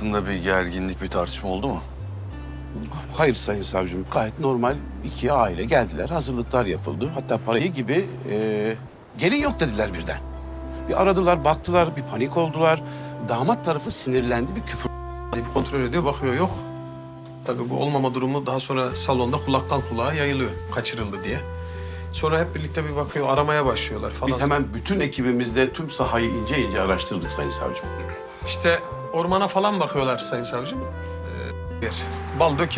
hattında bir gerginlik, bir tartışma oldu mu? Hayır Sayın Savcım, gayet normal iki aile geldiler, hazırlıklar yapıldı. Hatta parayı gibi e, gelin yok dediler birden. Bir aradılar, baktılar, bir panik oldular. Damat tarafı sinirlendi, bir küfür Bir kontrol ediyor, bakıyor yok. Tabii bu olmama durumu daha sonra salonda kulaktan kulağa yayılıyor, kaçırıldı diye. Sonra hep birlikte bir bakıyor, aramaya başlıyorlar falan. Biz hemen bütün ekibimizde tüm sahayı ince ince araştırdık Sayın Savcım. İşte ormana falan bakıyorlar Sayın Savcım. Ee, bir. Bal dök.